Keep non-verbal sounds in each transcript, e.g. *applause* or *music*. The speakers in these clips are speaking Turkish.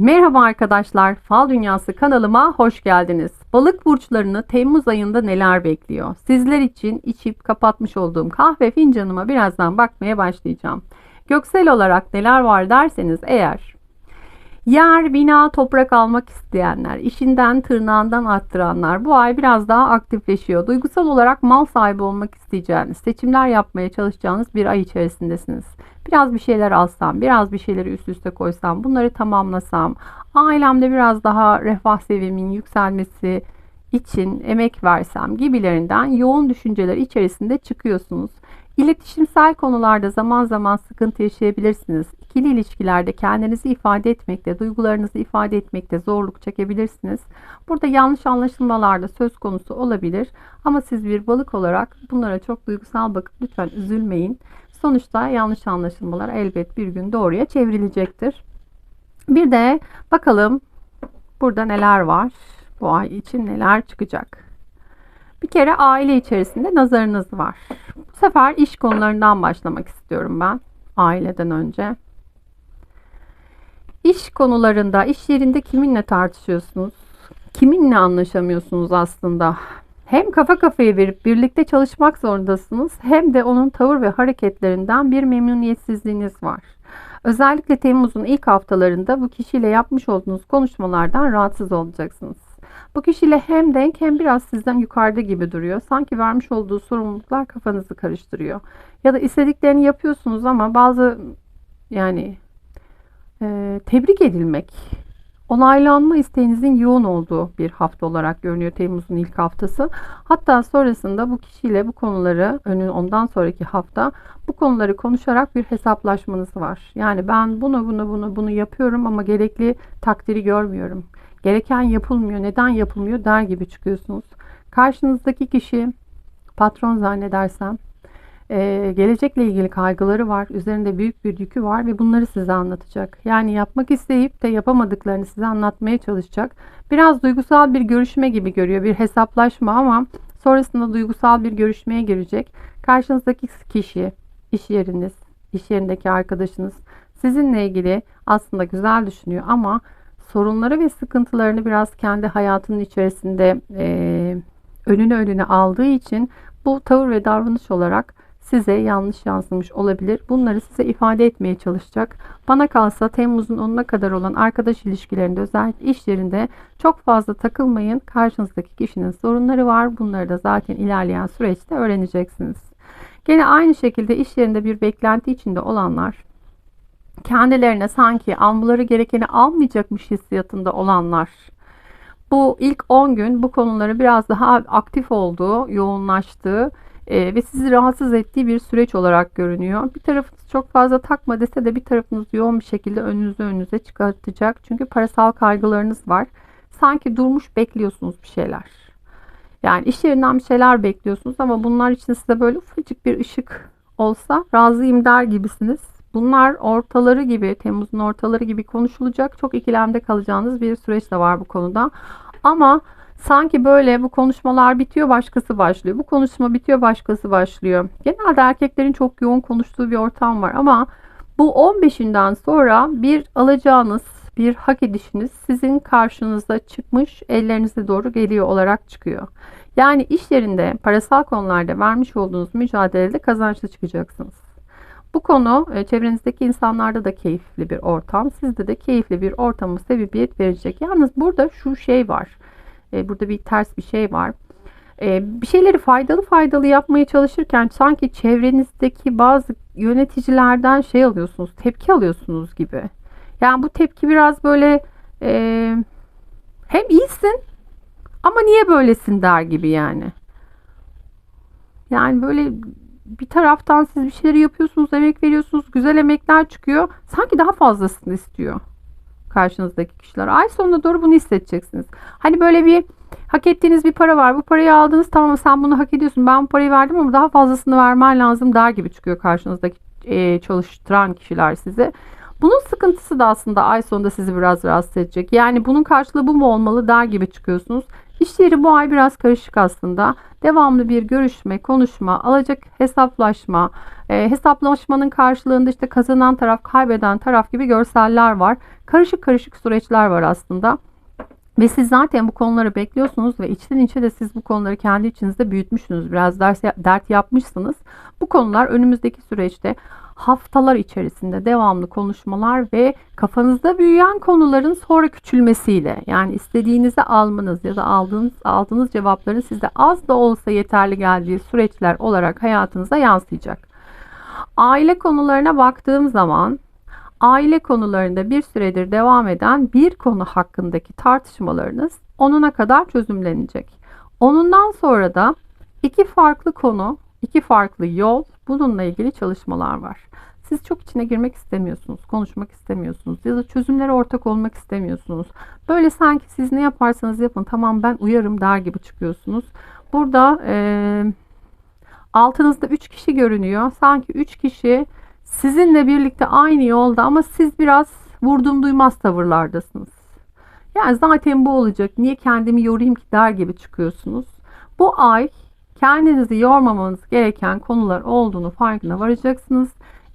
Merhaba arkadaşlar, Fal Dünyası kanalıma hoş geldiniz. Balık burçlarını Temmuz ayında neler bekliyor? Sizler için içip kapatmış olduğum kahve fincanıma birazdan bakmaya başlayacağım. Göksel olarak neler var derseniz eğer Yer, bina, toprak almak isteyenler, işinden tırnağından attıranlar bu ay biraz daha aktifleşiyor. Duygusal olarak mal sahibi olmak isteyeceğiniz, seçimler yapmaya çalışacağınız bir ay içerisindesiniz. Biraz bir şeyler alsam, biraz bir şeyleri üst üste koysam, bunları tamamlasam, ailemde biraz daha refah seviyemin yükselmesi için emek versem gibilerinden yoğun düşünceler içerisinde çıkıyorsunuz. İletişimsel konularda zaman zaman sıkıntı yaşayabilirsiniz. İkili ilişkilerde kendinizi ifade etmekte, duygularınızı ifade etmekte zorluk çekebilirsiniz. Burada yanlış anlaşılmalar da söz konusu olabilir. Ama siz bir balık olarak bunlara çok duygusal bakıp lütfen üzülmeyin. Sonuçta yanlış anlaşılmalar elbet bir gün doğruya çevrilecektir. Bir de bakalım burada neler var? Bu ay için neler çıkacak? Bir kere aile içerisinde nazarınız var. Bu sefer iş konularından başlamak istiyorum ben aileden önce. İş konularında, iş yerinde kiminle tartışıyorsunuz? Kiminle anlaşamıyorsunuz aslında? Hem kafa kafaya verip birlikte çalışmak zorundasınız hem de onun tavır ve hareketlerinden bir memnuniyetsizliğiniz var. Özellikle Temmuz'un ilk haftalarında bu kişiyle yapmış olduğunuz konuşmalardan rahatsız olacaksınız. Bu kişiyle hem denk hem biraz sizden yukarıda gibi duruyor. Sanki vermiş olduğu sorumluluklar kafanızı karıştırıyor. Ya da istediklerini yapıyorsunuz ama bazı yani e, tebrik edilmek, onaylanma isteğinizin yoğun olduğu bir hafta olarak görünüyor Temmuz'un ilk haftası. Hatta sonrasında bu kişiyle bu konuları önün ondan sonraki hafta bu konuları konuşarak bir hesaplaşmanız var. Yani ben bunu bunu bunu bunu yapıyorum ama gerekli takdiri görmüyorum. Gereken yapılmıyor, neden yapılmıyor der gibi çıkıyorsunuz. Karşınızdaki kişi patron zannedersem ee, gelecekle ilgili kaygıları var. Üzerinde büyük bir yükü var ve bunları size anlatacak. Yani yapmak isteyip de yapamadıklarını size anlatmaya çalışacak. Biraz duygusal bir görüşme gibi görüyor. Bir hesaplaşma ama sonrasında duygusal bir görüşmeye girecek. Karşınızdaki kişi, iş yeriniz, iş yerindeki arkadaşınız sizinle ilgili aslında güzel düşünüyor ama sorunları ve sıkıntılarını biraz kendi hayatının içerisinde e, önüne önüne aldığı için bu tavır ve davranış olarak size yanlış yansımış olabilir. Bunları size ifade etmeye çalışacak. Bana kalsa Temmuz'un 10'una kadar olan arkadaş ilişkilerinde özellikle iş yerinde çok fazla takılmayın. Karşınızdaki kişinin sorunları var. Bunları da zaten ilerleyen süreçte öğreneceksiniz. Gene aynı şekilde iş yerinde bir beklenti içinde olanlar kendilerine sanki almaları gerekeni almayacakmış hissiyatında olanlar bu ilk 10 gün bu konuları biraz daha aktif olduğu, yoğunlaştığı e, ve sizi rahatsız ettiği bir süreç olarak görünüyor. Bir tarafınız çok fazla takma dese de bir tarafınız yoğun bir şekilde önünüze önünüze çıkartacak. Çünkü parasal kaygılarınız var. Sanki durmuş bekliyorsunuz bir şeyler. Yani iş yerinden bir şeyler bekliyorsunuz ama bunlar için size böyle ufacık bir ışık olsa razıyım der gibisiniz. Bunlar ortaları gibi, Temmuz'un ortaları gibi konuşulacak. Çok ikilemde kalacağınız bir süreç de var bu konuda. Ama Sanki böyle bu konuşmalar bitiyor başkası başlıyor. Bu konuşma bitiyor başkası başlıyor. Genelde erkeklerin çok yoğun konuştuğu bir ortam var ama bu 15'inden sonra bir alacağınız bir hak edişiniz sizin karşınıza çıkmış ellerinize doğru geliyor olarak çıkıyor. Yani iş yerinde parasal konularda vermiş olduğunuz mücadelede kazançlı çıkacaksınız. Bu konu e, çevrenizdeki insanlarda da keyifli bir ortam. Sizde de keyifli bir ortamı sebebiyet verecek. Yalnız burada şu şey var. E, burada bir ters bir şey var. E, bir şeyleri faydalı faydalı yapmaya çalışırken sanki çevrenizdeki bazı yöneticilerden şey alıyorsunuz, tepki alıyorsunuz gibi. Yani bu tepki biraz böyle hem iyisin ama niye böylesin der gibi yani. Yani böyle bir taraftan siz bir şeyleri yapıyorsunuz, emek veriyorsunuz, güzel emekler çıkıyor. Sanki daha fazlasını istiyor karşınızdaki kişiler. Ay sonuna doğru bunu hissedeceksiniz. Hani böyle bir hak ettiğiniz bir para var. Bu parayı aldınız tamam sen bunu hak ediyorsun. Ben bu parayı verdim ama daha fazlasını vermen lazım der gibi çıkıyor karşınızdaki e, çalıştıran kişiler size. Bunun sıkıntısı da aslında ay sonunda sizi biraz rahatsız edecek. Yani bunun karşılığı bu mu olmalı der gibi çıkıyorsunuz. İş yeri bu ay biraz karışık aslında. Devamlı bir görüşme, konuşma, alacak hesaplaşma, e, hesaplaşmanın karşılığında işte kazanan taraf, kaybeden taraf gibi görseller var. Karışık karışık süreçler var aslında. Ve siz zaten bu konuları bekliyorsunuz ve içten içe de siz bu konuları kendi içinizde büyütmüşsünüz. Biraz ders, dert yapmışsınız. Bu konular önümüzdeki süreçte haftalar içerisinde devamlı konuşmalar ve kafanızda büyüyen konuların sonra küçülmesiyle yani istediğinizi almanız ya da aldığınız aldığınız cevapların size az da olsa yeterli geldiği süreçler olarak hayatınıza yansıyacak. Aile konularına baktığım zaman aile konularında bir süredir devam eden bir konu hakkındaki tartışmalarınız onuna kadar çözümlenecek. Onundan sonra da iki farklı konu, iki farklı yol bununla ilgili çalışmalar var. Siz çok içine girmek istemiyorsunuz, konuşmak istemiyorsunuz ya da çözümlere ortak olmak istemiyorsunuz. Böyle sanki siz ne yaparsanız yapın tamam ben uyarım der gibi çıkıyorsunuz. Burada e, altınızda 3 kişi görünüyor. Sanki 3 kişi sizinle birlikte aynı yolda ama siz biraz vurdum duymaz tavırlardasınız. Yani zaten bu olacak. Niye kendimi yorayım ki der gibi çıkıyorsunuz. Bu ay kendinizi yormamanız gereken konular olduğunu farkına varacaksınız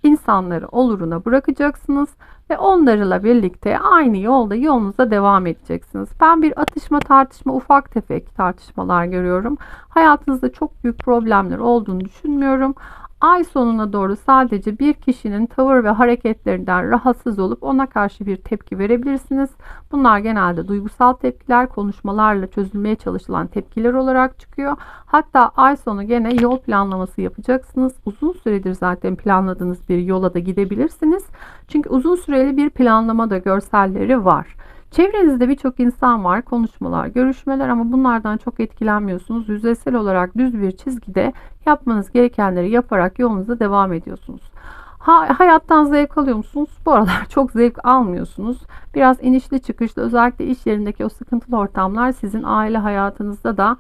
insanları oluruna bırakacaksınız ve onlarla birlikte aynı yolda yolunuza devam edeceksiniz. Ben bir atışma tartışma ufak tefek tartışmalar görüyorum. Hayatınızda çok büyük problemler olduğunu düşünmüyorum. Ay sonuna doğru sadece bir kişinin tavır ve hareketlerinden rahatsız olup ona karşı bir tepki verebilirsiniz. Bunlar genelde duygusal tepkiler, konuşmalarla çözülmeye çalışılan tepkiler olarak çıkıyor. Hatta ay sonu gene yol planlaması yapacaksınız. Uzun süredir zaten planladığınız bir yola da gidebilirsiniz. Çünkü uzun süreli bir planlama da görselleri var. Çevrenizde birçok insan var, konuşmalar, görüşmeler ama bunlardan çok etkilenmiyorsunuz. Yüzeysel olarak düz bir çizgide yapmanız gerekenleri yaparak yolunuza devam ediyorsunuz. Ha, hayattan zevk alıyor musunuz? Bu aralar *laughs* çok zevk almıyorsunuz. Biraz inişli çıkışlı özellikle iş yerindeki o sıkıntılı ortamlar sizin aile hayatınızda da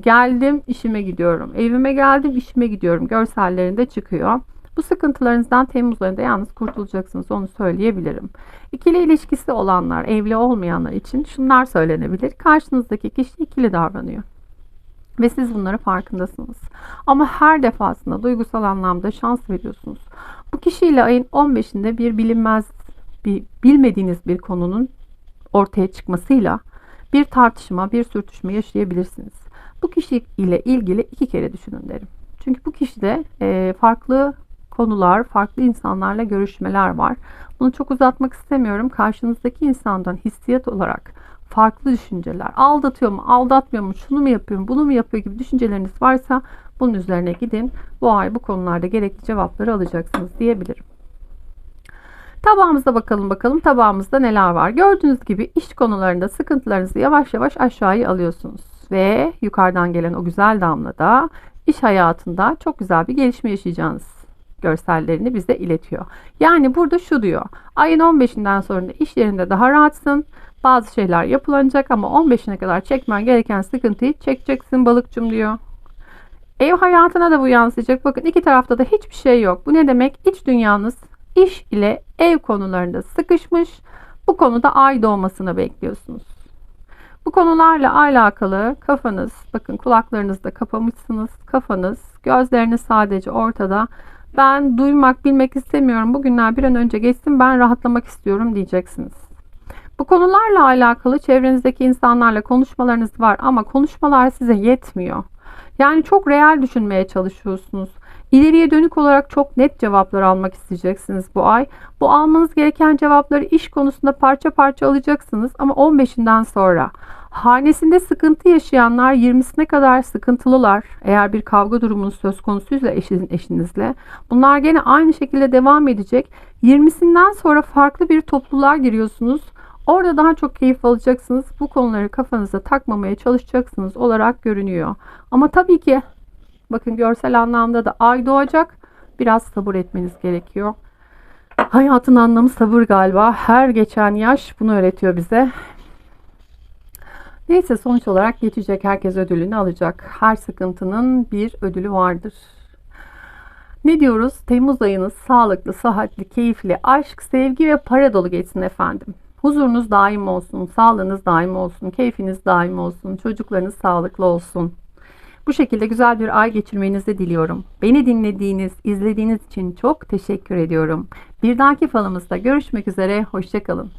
geldim işime gidiyorum, evime geldim işime gidiyorum görsellerinde çıkıyor. Bu sıkıntılarınızdan Temmuz ayında yalnız kurtulacaksınız onu söyleyebilirim. İkili ilişkisi olanlar, evli olmayanlar için şunlar söylenebilir. Karşınızdaki kişi ikili davranıyor. Ve siz bunları farkındasınız. Ama her defasında duygusal anlamda şans veriyorsunuz. Bu kişiyle ayın 15'inde bir bilinmez, bir bilmediğiniz bir konunun ortaya çıkmasıyla bir tartışma, bir sürtüşme yaşayabilirsiniz. Bu kişi ile ilgili iki kere düşünün derim. Çünkü bu kişide e, farklı konular, farklı insanlarla görüşmeler var. Bunu çok uzatmak istemiyorum. Karşınızdaki insandan hissiyat olarak farklı düşünceler, aldatıyor mu, aldatmıyor mu, şunu mu yapıyor bunu mu yapıyor gibi düşünceleriniz varsa bunun üzerine gidin. Bu ay bu konularda gerekli cevapları alacaksınız diyebilirim. Tabağımıza bakalım bakalım tabağımızda neler var. Gördüğünüz gibi iş konularında sıkıntılarınızı yavaş yavaş aşağıya alıyorsunuz. Ve yukarıdan gelen o güzel damla da iş hayatında çok güzel bir gelişme yaşayacağınız görsellerini bize iletiyor. Yani burada şu diyor. Ayın 15'inden sonra iş yerinde daha rahatsın. Bazı şeyler yapılacak ama 15'ine kadar çekmen gereken sıkıntıyı çekeceksin balıkçım diyor. Ev hayatına da bu yansıyacak. Bakın iki tarafta da hiçbir şey yok. Bu ne demek? İç dünyanız iş ile ev konularında sıkışmış. Bu konuda ay doğmasını bekliyorsunuz. Bu konularla alakalı kafanız, bakın kulaklarınızda kapamışsınız. Kafanız, gözleriniz sadece ortada ben duymak, bilmek istemiyorum. Bugünler bir an önce geçsin. Ben rahatlamak istiyorum diyeceksiniz. Bu konularla alakalı çevrenizdeki insanlarla konuşmalarınız var ama konuşmalar size yetmiyor. Yani çok real düşünmeye çalışıyorsunuz. İleriye dönük olarak çok net cevaplar almak isteyeceksiniz bu ay. Bu almanız gereken cevapları iş konusunda parça parça alacaksınız ama 15'inden sonra. Hanesinde sıkıntı yaşayanlar 20'sine kadar sıkıntılılar. Eğer bir kavga durumunuz söz konusuysa eşin, eşinizle. Bunlar gene aynı şekilde devam edecek. 20'sinden sonra farklı bir topluluğa giriyorsunuz. Orada daha çok keyif alacaksınız. Bu konuları kafanıza takmamaya çalışacaksınız olarak görünüyor. Ama tabii ki bakın görsel anlamda da ay doğacak. Biraz sabır etmeniz gerekiyor. Hayatın anlamı sabır galiba. Her geçen yaş bunu öğretiyor bize. Neyse sonuç olarak geçecek. Herkes ödülünü alacak. Her sıkıntının bir ödülü vardır. Ne diyoruz? Temmuz ayınız sağlıklı, sıhhatli, keyifli, aşk, sevgi ve para dolu geçsin efendim. Huzurunuz daim olsun, sağlığınız daim olsun, keyfiniz daim olsun, çocuklarınız sağlıklı olsun. Bu şekilde güzel bir ay geçirmenizi diliyorum. Beni dinlediğiniz, izlediğiniz için çok teşekkür ediyorum. Bir dahaki falımızda görüşmek üzere, hoşçakalın.